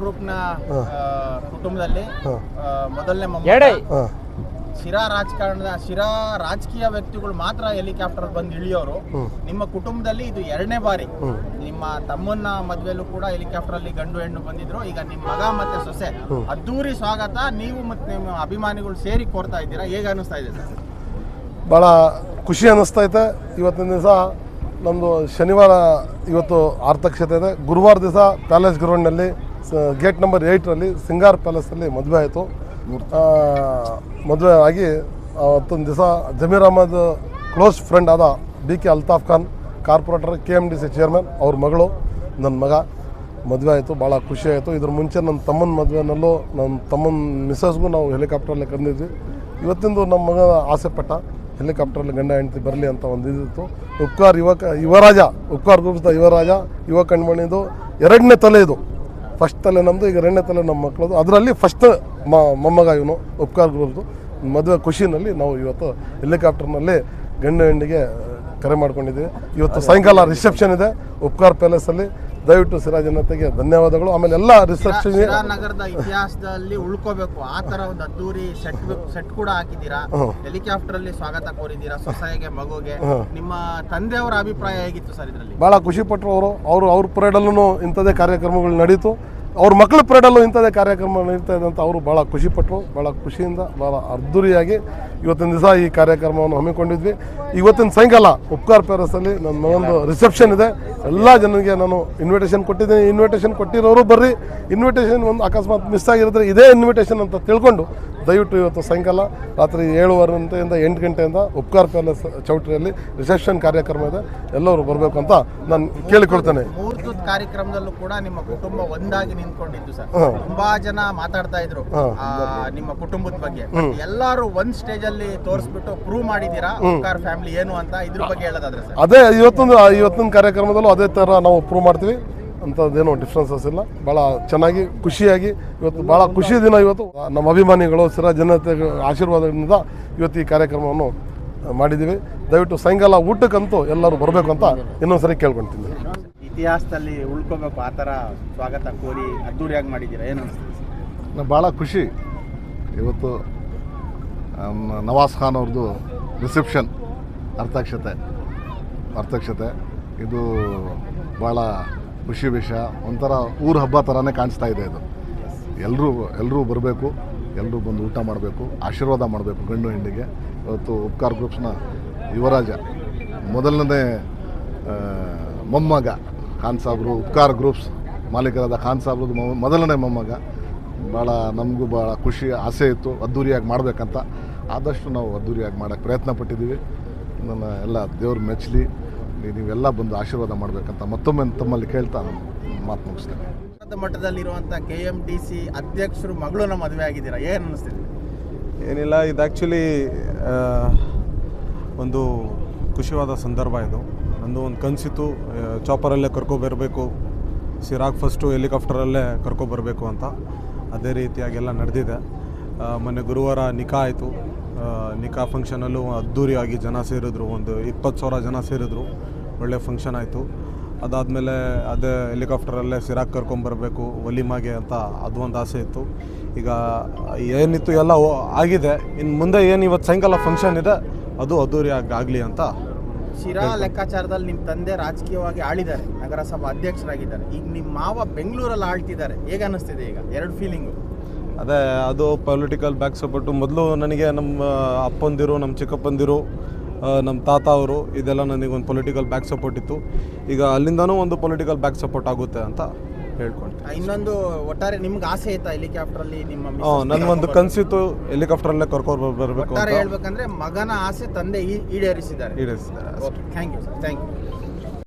ಗ್ರೂಪ್ನ ಕುಟುಂಬದಲ್ಲಿ ಮೊದಲನೇ ಮೊಮ್ಮಗ. ಶಿರಾ ರಾಜಕಾರಣದ ಶಿರಾ ರಾಜಕೀಯ ವ್ಯಕ್ತಿಗಳು ಮಾತ್ರ ಹೆಲಿಕಾಪ್ಟರ್ ಬಂದು ಇಳಿಯೋರು. ನಿಮ್ಮ ಕುಟುಂಬದಲ್ಲಿ ಇದು ಎರಡನೇ ಬಾರಿ. ನಿಮ್ಮ ತಮ್ಮನ ಮದ್ವೆಲ್ಲೂ ಕೂಡ ಹೆಲಿಕಾಪ್ಟರ್ ಅಲ್ಲಿ ಗಂಡು ಹೆಣ್ಣು ಬಂದಿದ್ರು. ಈಗ ನಿಮ್ಮ ಮಗ ಮತ್ತೆ ಸೊಸೆ. ಅದ್ದೂರಿ ಸ್ವಾಗತ. ನೀವು ಮತ್ತೆ ನಿಮ್ಮ ಅಭಿಮಾನಿಗಳು ಸೇರಿ ಕೋರ್ತಾ ಇದ್ದೀರಾ? ಹೇಗೆ ಅನಿಸ್ತಾ ಇದೆ ಸರ್? ಭಾಳ ಖುಷಿ ಅನ್ನಿಸ್ತೈತೆ ಇವತ್ತಿನ ದಿವಸ ನಮ್ಮದು ಶನಿವಾರ ಇವತ್ತು ಆರ್ಥಕ್ಷತೆ ಇದೆ. ಗುರುವಾರ ದಿವಸ ಪ್ಯಾಲೇಸ್ ಗ್ರೌಂಡ್ನಲ್ಲಿ ಗೇಟ್ ನಂಬರ್ ಏಯ್ಟ್ರಲ್ಲಿ ಸಿಂಗಾರ್ ಪ್ಯಾಲೇಸಲ್ಲಿ ಮದುವೆ ಆಯಿತು. ಮದುವೆ ಆಗಿ ಅವತ್ತೊಂದು ದಿವಸ ಜಮೀರ್ ಅಹಮದ್ ಕ್ಲೋಸ್ ಫ್ರೆಂಡ್ ಆದ B K Altaf Khan corporator K M D C chairman ಅವ್ರ ಮಗಳು ನನ್ನ ಮಗ. ಮದುವೆ ಆಯಿತು, ಭಾಳ ಖುಷಿ ಆಯಿತು. ಇದ್ರ ಮುಂಚೆ ನನ್ನ ತಮ್ಮನ ಮದುವೆನಲ್ಲೂ ನನ್ನ ತಮ್ಮನ ಮಿಸ್ಸಸ್ಗೂ ನಾವು ಹೆಲಿಕಾಪ್ಟ್ರಲ್ಲಿ ಕರೆದಿದ್ವಿ. ಇವತ್ತಿಂದು ನಮ್ಮ ಮಗ ಆಸೆ ಪಟ್ಟ ಹೆಲಿಕಾಪ್ಟ್ರಲ್ಲಿ ಗಂಡ ಹೆಂಡತಿ ಬರಲಿ ಅಂತ ಒಂದು ಇದಿತ್ತು ಉಪ್ಕಾರ್ ಯುವಕ, ಯುವರಾಜ ಉಪ್ಕಾರ್ ಗ್ರೂಪ್ಸ್ದ ಯುವರಾಜ ಯುವ ಕಣ್ಮಣಿದು ಎರಡನೇ ತಲೆ ಇದು. ಫಸ್ಟ್ ತಲೆ ನಮ್ಮದು ಈಗ ಎರಡನೇ ತಲೆ ನಮ್ಮ ಮಕ್ಕಳದು ಅದರಲ್ಲಿ ಫಸ್ಟ್ ಮೊಮ್ಮಗ ಇವನು ಉಪ್ಕಾರ್ ಗುರುದು ಮದುವೆ ಖುಷಿನಲ್ಲಿ ನಾವು ಇವತ್ತು ಹೆಲಿಕಾಪ್ಟರ್ನಲ್ಲಿ ಗಂಡು ಹೆಣ್ಣಿಗೆ ಕರೆ ಮಾಡ್ಕೊಂಡಿದ್ದೀವಿ. ಇವತ್ತು ಸಾಯಂಕಾಲ ರಿಸೆಪ್ಷನ್ ಇದೆ ಉಪ್ಕಾರ್ ಪ್ಯಾಲೇಸಲ್ಲಿ ದಯವಿಟ್ಟು ಸಿರಾ ಜನತೆಗೆ ಧನ್ಯವಾದಗಳು. ಆಮೇಲೆ ಎಲ್ಲ ರಿಸೆಪ್ಷನ್ ನಗರದ ಇತಿಹಾಸದಲ್ಲಿ ಉಳ್ಕೋಬೇಕು. ಆ ತರ ಒಂದು ಅದ್ದೂರಿ ಸೆಟ್ ಸೆಟ್ ಕೂಡ ಹಾಕಿದ್ದೀರಾ? ಹೆಲಿಕಾಪ್ಟರ್ ಅಲ್ಲಿ ಸ್ವಾಗತ ಕೋರಿದ್ದೀರಾ? ಸೊಸೆಗೆ ಮಗುಗೆ? ನಿಮ್ಮ ತಂದೆಯವರ ಅಭಿಪ್ರಾಯ ಹೇಗಿತ್ತು ಸರ್ ಇದರಲ್ಲಿ? ಬಹಳ ಖುಷಿ ಪಟ್ಟರು ಅವರು. ಅವರು ಅವ್ರ ಪರೇಡಲ್ಲೂ ಇಂಥದೇ ಕಾರ್ಯಕ್ರಮಗಳು ನಡೀತು. ಅವ್ರ ಮಕ್ಕಳ ಪರೇಡಲ್ಲೂ ಇಂಥದ್ದೇ ಕಾರ್ಯಕ್ರಮ ನಡೀತಾ ಇದೆ ಅಂತ ಅವರು ಭಾಳ ಖುಷಿಪಟ್ಟರು ಭಾಳ ಖುಷಿಯಿಂದ ಭಾಳ ಅದ್ದೂರಿಯಾಗಿ ಇವತ್ತಿನ ದಿವಸ ಈ ಕಾರ್ಯಕ್ರಮವನ್ನು ಹಮ್ಮಿಕೊಂಡಿದ್ವಿ. ಇವತ್ತಿನ ಸಾಯಂಕಾಲ ಉಪ್ಕಾರ್ ಪ್ಯಾರಸಲ್ಲಿ ನನ್ನ ಒಂದು ರಿಸೆಪ್ಷನ್ ಇದೆ. ಎಲ್ಲ ಜನರಿಗೆ ನಾನು ಇನ್ವಿಟೇಷನ್ ಕೊಟ್ಟಿದ್ದೀನಿ. ಇನ್ವಿಟೇಷನ್ ಕೊಟ್ಟಿರೋರು ಬರ್ರಿ. ಇನ್ವಿಟೇಷನ್ ಒಂದು ಅಕಸ್ಮಾತ್ ಮಿಸ್ ಆಗಿರಿದ್ರೆ ಇದೇ ಇನ್ವಿಟೇಷನ್ ಅಂತ ತಿಳ್ಕೊಂಡು ದಯವಿಟ್ಟು ಇವತ್ತು ಸಾಯಂಕಾಲ ರಾತ್ರಿ ಏಳುವರೆ ಗಂಟೆಯಿಂದ ಎಂಟು ಗಂಟೆಯಿಂದ ಉಪ್ಕಾರ್ ಪ್ಯಾಲೇಸ್ ಚೌಟ್ರಿಯಲ್ಲಿ ರಿಸೆಪ್ಷನ್ ಕಾರ್ಯಕ್ರಮ ಇದೆ. ಎಲ್ಲರೂ ಬರಬೇಕು ಅಂತ ನಾನು ಕೇಳಿಕೊಳ್ತೇನೆ. ಕಾರ್ಯಕ್ರಮದಲ್ಲೂ ಕೂಡ ನಿಮ್ಮ ಕುಟುಂಬ ಒಂದಾಗಿ ನಿಂತ್ಕೊಂಡಿದ್ದು ಸರ್. ತುಂಬಾ ಜನ ಮಾತಾಡ್ತಾ ಇದ್ರು. ಆ, ನಿಮ್ಮ ಕುಟುಂಬದ ಬಗ್ಗೆ. ಎಲ್ಲಾರು ಒಂದ್ ಸ್ಟೇಜ್ ಅಲ್ಲಿ ತೋರಿಸ್ಬಿಟ್ಟು ಪ್ರೂವ್ ಮಾಡಿದೀರಾ ಉಪ್ಕಾರ್ ಫ್ಯಾಮಿಲಿ ಏನು ಅಂತ ಇದ್ರ ಬಗ್ಗೆ ಹೇಳೋದಾದ್ರೆ ಅದೇ ಇವತ್ತೊಂದು ಇವತ್ತೊಂದು ಕಾರ್ಯಕ್ರಮದಲ್ಲೂ ಅದೇ ತರ ನಾವು ಪ್ರೂವ್ ಮಾಡ್ತೀವಿ. ಅಂಥದ್ದೇನು ಡಿಫ್ರೆನ್ಸಸ್ ಇಲ್ಲ. ಭಾಳ ಚೆನ್ನಾಗಿ ಖುಷಿಯಾಗಿ ಇವತ್ತು ಭಾಳ ಖುಷಿ ದಿನ ಇವತ್ತು. ನಮ್ಮ ಅಭಿಮಾನಿಗಳು ಸರ ಜನತೆ ಆಶೀರ್ವಾದದಿಂದ ಇವತ್ತು ಈ ಕಾರ್ಯಕ್ರಮವನ್ನು ಮಾಡಿದ್ದೀವಿ. ದಯವಿಟ್ಟು ಸಾಯಂಕಾಲ ಊಟಕ್ಕಂತೂ ಎಲ್ಲರೂ ಬರಬೇಕು ಅಂತ ಇನ್ನೊಂದ್ಸರಿ ಕೇಳ್ಕೊಳ್ತೀನಿ. ಇತಿಹಾಸದಲ್ಲಿ ಉಳ್ಕೋಬೇಕು ಆ ಥರ ಸ್ವಾಗತ ಕೋರಿ ಅದ್ದೂರಿಯಾಗಿ ಮಾಡಿದ್ದೀರಾ? ಏನು ನಾನು? ಭಾಳ ಖುಷಿ. ಇವತ್ತು ನವಾಜ್ ಖಾನ್ ಅವ್ರದ್ದು ರಿಸೆಪ್ಷನ್ ಅರ್ಥಕ್ಷತೆ. ಅರ್ಥಕ್ಷತೆ. ಇದು ಭಾಳ ಖುಷಿ ವಿಷಯ. ಒಂಥರ ಊರ ಹಬ್ಬ ಥರನೇ ಕಾಣಿಸ್ತಾ ಇದೆ ಇದು ಎಲ್ಲರೂ ಎಲ್ಲರೂ ಬರಬೇಕು ಎಲ್ಲರೂ ಬಂದು ಊಟ ಮಾಡಬೇಕು, ಆಶೀರ್ವಾದ ಮಾಡಬೇಕು ಗಂಡು ಹೆಣ್ಣಿಗೆ. ಇವತ್ತು ಉಪ್ಕಾರ ಗ್ರೂಪ್ಸ್ನ ಯುವರಾಜ ಮೊದಲನೇ ಮೊಮ್ಮಗ ಖಾನ್ ಸಾಬ್ರು, ಉಪ್ಕಾರ್ ಗ್ರೂಪ್ಸ್ ಮಾಲೀಕರಾದ ಖಾನ್ ಸಾಬ್ರದ್ದು ಮೊದಲನೇ ಮೊಮ್ಮಗ. ಭಾಳ ನಮಗೂ ಭಾಳ ಖುಷಿ, ಆಸೆ ಇತ್ತು ಅದ್ಧೂರಿಯಾಗಿ ಮಾಡಬೇಕಂತ. ಆದಷ್ಟು ನಾವು ಅದ್ದೂರಿಯಾಗಿ ಮಾಡೋಕ್ಕೆ ಪ್ರಯತ್ನ ಪಟ್ಟಿದ್ದೀವಿ. ನನ್ನ ಎಲ್ಲ ದೇವ್ರ ಮೆಚ್ಚಲಿ ನೀವೆಲ್ಲ ಬಂದು ಆಶೀರ್ವಾದ ಮಾಡಬೇಕಂತ ಮತ್ತೊಮ್ಮೆ ತಮ್ಮಲ್ಲಿ ಕೇಳ್ತಾ ನಾನು ಮಾತು ಮುಗಿಸ್ತೇನೆ. ಉನ್ನತ ಮಟ್ಟದಲ್ಲಿರುವಂಥ ಕೆ ಎಂ ಡಿ ಸಿ ಅಧ್ಯಕ್ಷರು ಮಗಳನ್ನ ಮದುವೆ ಆಗಿದ್ದೀರಾ? ಏನು ಅನಿಸ್ತಿದೆ? ಏನಿಲ್ಲ ಇದು ಆ್ಯಕ್ಚುಲಿ ಒಂದು ಖುಷಿಯಾದ ಸಂದರ್ಭ ಇದು. ನಂದು ಒಂದು ಕನಸಿತ್ತು ಚಾಪರಲ್ಲೇ ಕರ್ಕೊಬರಬೇಕು ಸಿರಾಗ್ ಫಸ್ಟು ಹೆಲಿಕಾಪ್ಟರಲ್ಲೇ ಕರ್ಕೊಬರಬೇಕು ಅಂತ. ಅದೇ ರೀತಿಯಾಗೆಲ್ಲ ನಡೆದಿದೆ. ಆ, ಮೊನ್ನೆ ಗುರುವಾರ ನಿಖಾ ಆಯಿತು. ನಿಖಾ ಫಂಕ್ಷನಲ್ಲೂ ಅದ್ಧೂರಿಯಾಗಿ ಜನ ಸೇರಿದ್ರು. ಒಂದು ಇಪ್ಪತ್ತು ಸಾವಿರ ಜನ ಸೇರಿದ್ರು. ಒಳ್ಳೆ ಫಂಕ್ಷನ್ ಆಯಿತು. ಅದಾದಮೇಲೆ ಅದೇ ಹೆಲಿಕಾಪ್ಟರಲ್ಲೇ ಸಿರಾಕ್ ಕರ್ಕೊಂಬರಬೇಕು ಒಲಿಮಾಗೆ ಅಂತ ಅದು ಒಂದು ಆಸೆ ಇತ್ತು. ಈಗ ಏನಿತ್ತು ಎಲ್ಲ ಆಗಿದೆ. ಇನ್ನು ಮುಂದೆ ಏನು ಇವತ್ತು ಸಾಯಂಕಾಲ ಫಂಕ್ಷನ್ ಇದೆ ಅದು ಅದ್ದೂರಿಯಾಗಿ ಆಗಲಿ ಅಂತ ಶಿರಾ ಲೆಕ್ಕಾಚಾರದಲ್ಲಿ ನಿಮ್ಮ ತಂದೆ ರಾಜಕೀಯವಾಗಿ ಆಳಿದ್ದಾರೆ. ನಗರಸಭಾ ಅಧ್ಯಕ್ಷರಾಗಿದ್ದಾರೆ. ಈಗ ನಿಮ್ಮ ಮಾವ ಬೆಂಗಳೂರಲ್ಲಿ ಆಳ್ತಿದ್ದಾರೆ. ಹೇಗೆ ಅನ್ನಿಸ್ತಿದೆ ಈಗ? ಎರಡು ಫೀಲಿಂಗು ಅದೇ ಅದು ಪೊಲಿಟಿಕಲ್ ಬ್ಯಾಕ್ ಸಪೋರ್ಟು ಮೊದಲು ನನಗೆ ನಮ್ಮ ಅಪ್ಪಂದಿರು ನಮ್ಮ ಚಿಕ್ಕಪ್ಪಂದಿರು ನಮ್ಮ ತಾತ ಅವರು ಇದೆಲ್ಲ ನನಗೆ ಒಂದು ಪೊಲಿಟಿಕಲ್ ಬ್ಯಾಕ್ ಸಪೋರ್ಟ್ ಇತ್ತು. ಈಗ ಅಲ್ಲಿಂದನೂ ಒಂದು ಪೊಲಿಟಿಕಲ್ ಬ್ಯಾಕ್ ಸಪೋರ್ಟ್ ಆಗುತ್ತೆ ಅಂತ ಹೇಳ್ಕೊಂಡೆ ಇನ್ನೊಂದು ಒಟ್ಟಾರೆ ನಿಮ್ಗೆ ಆಸೆ ಆಯ್ತಾ ಹೆಲಿಕಾಪ್ಟರ್ ಅಲ್ಲಿ ನಿಮ್ಮ ಹಾಂ ನನಗೊಂದು ಕನಸಿತ್ತು ಹೆಲಿಕಾಪ್ಟರಲ್ಲೇ ಕರ್ಕೊಂಡು ಬರಬೇಕು ಒಟ್ಟಾರೆ ಹೇಳ್ಬೇಕಂದ್ರೆ ಮಗನ ಆಸೆ ತಂದೆ ಈಡೇರಿಸಿದ್ದಾರೆ. ಈಡೇರಿಸಿದ್ದಾರೆ. Okay thank you sir thank you